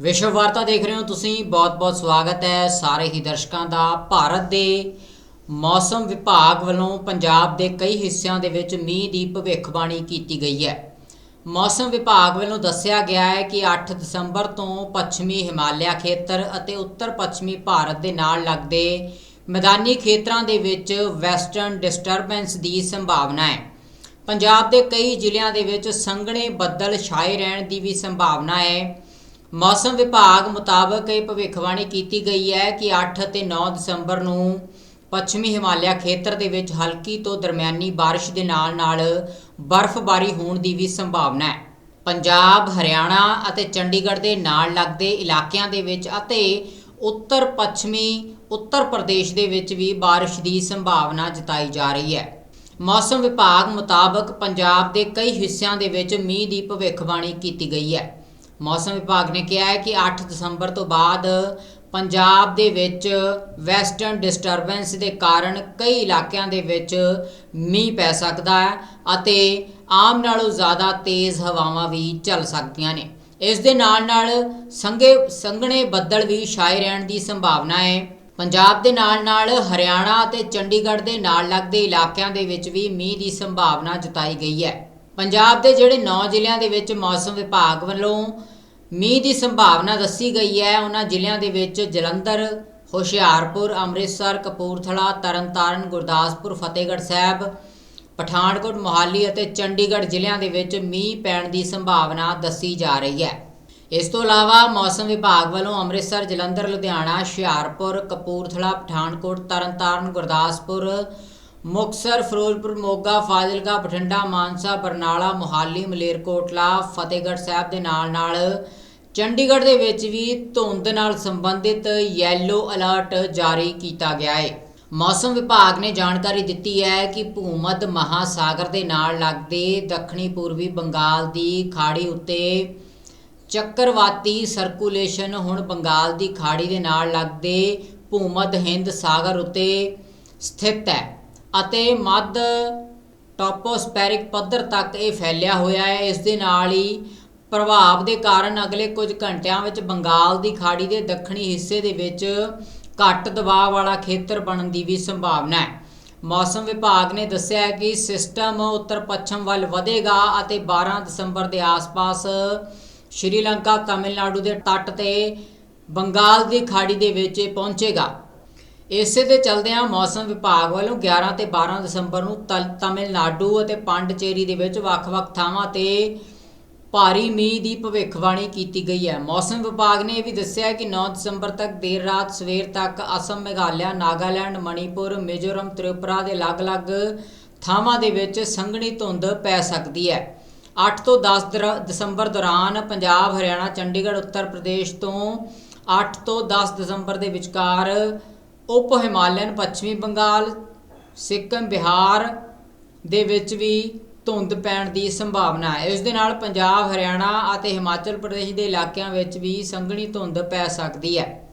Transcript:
ਵਿਸ਼ਵ ਵਾਰਤਾ ਦੇਖ ਰਹੇ ਹੋ ਤੁਸੀਂ ਬਹੁਤ-ਬਹੁਤ ਸਵਾਗਤ ਹੈ ਸਾਰੇ ਹੀ ਦਰਸ਼ਕਾਂ ਦਾ। ਭਾਰਤ ਦੇ ਮੌਸਮ ਵਿਭਾਗ ਵੱਲੋਂ ਪੰਜਾਬ ਦੇ ਕਈ ਹਿੱਸਿਆਂ ਦੇ ਵਿੱਚ ਮੀਂਹ ਦੀ ਭਵਿੱਖਬਾਣੀ ਕੀਤੀ ਗਈ ਹੈ। ਮੌਸਮ ਵਿਭਾਗ ਵੱਲੋਂ ਦੱਸਿਆ ਗਿਆ ਹੈ ਕਿ 8 ਦਸੰਬਰ ਤੋਂ ਪੱਛਮੀ ਹਿਮਾਲਿਆ ਖੇਤਰ ਅਤੇ ਉੱਤਰ ਪੱਛਮੀ ਭਾਰਤ ਦੇ ਨਾਲ ਲੱਗਦੇ ਮੈਦਾਨੀ ਖੇਤਰਾਂ ਦੇ ਵਿੱਚ ਵੈਸਟਰਨ ਡਿਸਟਰਬੈਂਸ ਦੀ ਸੰਭਾਵਨਾ ਹੈ। ਪੰਜਾਬ ਦੇ ਕਈ ਜ਼ਿਲ੍ਹਿਆਂ ਦੇ ਵਿੱਚ ਸੰਘਣੇ ਬੱਦਲ ਛਾਏ ਰਹਿਣ ਦੀ ਵੀ ਸੰਭਾਵਨਾ ਹੈ। ਮੌਸਮ ਵਿਭਾਗ ਮੁਤਾਬਕ ਇਹ ਭਵਿੱਖਬਾਣੀ ਕੀਤੀ ਗਈ ਹੈ ਕਿ 8 ਅਤੇ 9 ਦਸੰਬਰ ਨੂੰ ਪੱਛਮੀ ਹਿਮਾਲਿਆ ਖੇਤਰ ਦੇ ਵਿੱਚ ਹਲਕੀ ਤੋਂ ਦਰਮਿਆਨੀ ਬਾਰਿਸ਼ ਦੇ ਨਾਲ-ਨਾਲ ਬਰਫ਼ਬਾਰੀ ਹੋਣ ਦੀ ਵੀ ਸੰਭਾਵਨਾ ਹੈ। ਪੰਜਾਬ, ਹਰਿਆਣਾ ਅਤੇ ਚੰਡੀਗੜ੍ਹ ਦੇ ਨਾਲ ਲੱਗਦੇ ਇਲਾਕਿਆਂ ਦੇ ਵਿੱਚ ਅਤੇ ਉੱਤਰ ਪੱਛਮੀ, ਉੱਤਰ ਪ੍ਰਦੇਸ਼ ਦੇ ਵਿੱਚ ਵੀ ਬਾਰਿਸ਼ ਦੀ ਸੰਭਾਵਨਾ ਜਤਾਈ ਜਾ ਰਹੀ ਹੈ। ਮੌਸਮ ਵਿਭਾਗ ਮੁਤਾਬਕ ਪੰਜਾਬ ਦੇ ਕਈ ਹਿੱਸਿਆਂ ਦੇ ਵਿੱਚ ਮੀਂਹ ਦੀ ਭਵਿੱਖਬਾਣੀ ਕੀਤੀ ਗਈ ਹੈ। ਮੌਸਮ ਵਿਭਾਗ ਨੇ ਕਿਹਾ ਹੈ ਕਿ 8 ਦਸੰਬਰ ਤੋਂ ਬਾਅਦ ਪੰਜਾਬ ਦੇ ਵਿੱਚ ਵੈਸਟਰਨ ਡਿਸਟਰਬੈਂਸ ਦੇ ਕਾਰਨ ਕਈ ਇਲਾਕਿਆਂ ਦੇ ਵਿੱਚ ਮੀਂਹ ਪੈ ਸਕਦਾ ਹੈ ਅਤੇ ਆਮ ਨਾਲੋਂ ਜ਼ਿਆਦਾ ਤੇਜ਼ ਹਵਾਵਾਂ ਵੀ ਚੱਲ ਸਕਦੀਆਂ ਨੇ। ਇਸ ਦੇ ਨਾਲ ਨਾਲ ਸੰਘੇ, ਸੰਘਣੇ ਬੱਦਲ ਵੀ ਛਾਏ ਰਹਿਣ ਦੀ ਸੰਭਾਵਨਾ ਹੈ। ਪੰਜਾਬ ਦੇ ਨਾਲ ਨਾਲ ਹਰਿਆਣਾ ਅਤੇ ਚੰਡੀਗੜ੍ਹ ਦੇ ਨਾਲ ਲੱਗਦੇ ਇਲਾਕਿਆਂ ਦੇ ਵਿੱਚ ਵੀ ਮੀਂਹ ਦੀ ਸੰਭਾਵਨਾ ਜਤਾਈ ਗਈ ਹੈ। ਪੰਜਾਬ ਦੇ ਜਿਹੜੇ 9 ਜ਼ਿਲ੍ਹਿਆਂ ਦੇ ਵਿੱਚ ਮੌਸਮ ਵਿਭਾਗ ਵੱਲੋਂ ਮੀਂਹ ਦੀ ਸੰਭਾਵਨਾ ਦੱਸੀ ਗਈ ਹੈ। ਉਹਨਾਂ ਜ਼ਿਲ੍ਹਿਆਂ ਦੇ ਵਿੱਚ ਜਲੰਧਰ, ਹੁਸ਼ਿਆਰਪੁਰ, ਅੰਮ੍ਰਿਤਸਰ, ਕਪੂਰਥਲਾ, ਤਰਨਤਾਰਨ, ਗੁਰਦਾਸਪੁਰ, ਫਤਿਹਗੜ੍ਹ ਸਾਹਿਬ, ਪਠਾਨਕੋਟ, ਮੋਹਾਲੀ ਅਤੇ ਚੰਡੀਗੜ੍ਹ ਜ਼ਿਲ੍ਹਿਆਂ ਦੇ ਵਿੱਚ ਮੀਂਹ ਪੈਣ ਦੀ ਸੰਭਾਵਨਾ ਦੱਸੀ ਜਾ ਰਹੀ ਹੈ। ਇਸ ਤੋਂ ਇਲਾਵਾ ਮੌਸਮ ਵਿਭਾਗ ਵੱਲੋਂ ਅੰਮ੍ਰਿਤਸਰ, ਜਲੰਧਰ, ਲੁਧਿਆਣਾ, ਹੁਸ਼ਿਆਰਪੁਰ, ਕਪੂਰਥਲਾ, ਪਠਾਨਕੋਟ, ਤਰਨਤਾਰਨ, ਗੁਰਦਾਸਪੁਰ ਮੁਕਤਸਰ, ਫਿਰੋਜ਼ਪੁਰ, ਮੋਗਾ, ਫਾਜ਼ਿਲਕਾ, ਬਠਿੰਡਾ, ਮਾਨਸਾ, ਬਰਨਾਲਾ, ਮੋਹਾਲੀ, ਮਲੇਰਕੋਟਲਾ, ਫਤਿਹਗੜ੍ਹ ਸਾਹਿਬ ਦੇ ਨਾਲ-ਨਾਲ ਚੰਡੀਗੜ੍ਹ ਦੇ ਵਿੱਚ ਵੀ ਧੁੰਦ ਨਾਲ ਸੰਬੰਧਿਤ ਯੈਲੋ ਅਲਰਟ ਜਾਰੀ ਕੀਤਾ ਗਿਆ ਹੈ ਮੌਸਮ ਵਿਭਾਗ ਨੇ ਜਾਣਕਾਰੀ ਦਿੱਤੀ ਹੈ ਕਿ ਭੂਮੱਧ ਮਹਾਸਾਗਰ ਦੇ ਨਾਲ ਲੱਗਦੇ ਦੱਖਣੀ ਪੂਰਬੀ ਬੰਗਾਲ ਦੀ ਖਾੜੀ ਉੱਤੇ ਚੱਕਰਵਾਤੀ ਸਰਕੂਲੇਸ਼ਨ ਹੁਣ ਬੰਗਾਲ ਦੀ ਖਾੜੀ ਦੇ ਨਾਲ ਲੱਗਦੇ ਭੂਮੱਧ ਹਿੰਦ ਸਾਗਰ ਉੱਤੇ ਸਥਿਤ ਹੈ। ਅਤੇ ਮੱਧ ਟੋਪੋਸਪੈਰਿਕ ਪੱਧਰ ਤੱਕ ਇਹ ਫੈਲਿਆ ਹੋਇਆ ਹੈ। ਇਸ ਦੇ ਨਾਲ ਹੀ ਪ੍ਰਭਾਵ ਦੇ ਕਾਰਨ ਅਗਲੇ ਕੁਝ ਘੰਟਿਆਂ ਵਿੱਚ ਬੰਗਾਲ ਦੀ ਖਾੜੀ ਦੇ ਦੱਖਣੀ ਹਿੱਸੇ ਦੇ ਵਿੱਚ ਘੱਟ ਦਬਾਅ ਵਾਲਾ ਖੇਤਰ ਬਣਨ ਦੀ ਵੀ ਸੰਭਾਵਨਾ ਹੈ। ਮੌਸਮ ਵਿਭਾਗ ਨੇ ਦੱਸਿਆ ਹੈ ਕਿ ਸਿਸਟਮ ਉੱਤਰ ਪੱਛਮ ਵੱਲ ਵਧੇਗਾ ਅਤੇ 12 ਦਸੰਬਰ ਦੇ ਆਸ-ਪਾਸ ਸ਼੍ਰੀਲੰਕਾ, ਤਾਮਿਲਨਾਡੂ ਦੇ ਤੱਟ ਤੇ ਬੰਗਾਲ ਦੀ ਖਾੜੀ ਦੇ ਵਿੱਚ ਇਹ ਪਹੁੰਚੇਗਾ। ਇਸੇ ਦੇ ਚਲਦਿਆਂ ਮੌਸਮ ਵਿਭਾਗ ਵੱਲੋਂ 11 ਤੇ 12 ਦਸੰਬਰ ਨੂੰ ਤਲ- ਤਾਮਿਲਨਾਡੂ ਅਤੇ ਪਾਂਡਚੇਰੀ ਦੇ ਵਿੱਚ ਵੱਖ-ਵੱਖ ਥਾਵਾਂ ਤੇ ਭਾਰੀ ਮੀਂਹ ਦੀ ਭਵਿੱਖਬਾਣੀ ਕੀਤੀ ਗਈ ਹੈ। ਮੌਸਮ ਵਿਭਾਗ ਨੇ ਇਹ ਵੀ ਦੱਸਿਆ ਕਿ 9 ਦਸੰਬਰ ਤੱਕ ਦੇਰ ਰਾਤ ਸਵੇਰ ਤੱਕ ਅਸਮ, ਮੇਘਾਲਿਆ, ਨਾਗਾਲੈਂਡ, ਮਣੀਪੁਰ, ਮਿਜ਼ੋਰਮ, ਤ੍ਰਿਪੁਰਾ ਦੇ ਅਲੱਗ-ਅਲੱਗ ਥਾਵਾਂ ਦੇ ਵਿੱਚ ਸੰਘਣੀ ਧੁੰਦ ਪੈ ਸਕਦੀ ਹੈ। 8 ਤੋਂ 10 ਦਰ- ਦਸੰਬਰ ਦੌਰਾਨ ਪੰਜਾਬ, ਹਰਿਆਣਾ, ਚੰਡੀਗੜ੍ਹ, ਉੱਤਰ ਪ੍ਰਦੇਸ਼ ਤੋਂ 8 ਤੋਂ 10 ਦਸੰਬਰ ਦੇ ਵਿਚਕਾਰ ਉਪ ਹਿਮਾਲਯਨ, ਪੱਛਮੀ ਬੰਗਾਲ, ਸਿੱਕਮ, ਬਿਹਾਰ ਦੇ ਵਿੱਚ ਵੀ ਧੁੰਦ ਪੈਣ ਦੀ ਸੰਭਾਵਨਾ ਹੈ। ਇਸ ਦੇ ਨਾਲ ਪੰਜਾਬ, ਹਰਿਆਣਾ ਅਤੇ ਹਿਮਾਚਲ ਪ੍ਰਦੇਸ਼ ਦੇ ਇਲਾਕਿਆਂ ਵਿੱਚ ਵੀ ਸੰਘਣੀ ਧੁੰਦ ਪੈ ਸਕਦੀ ਹੈ।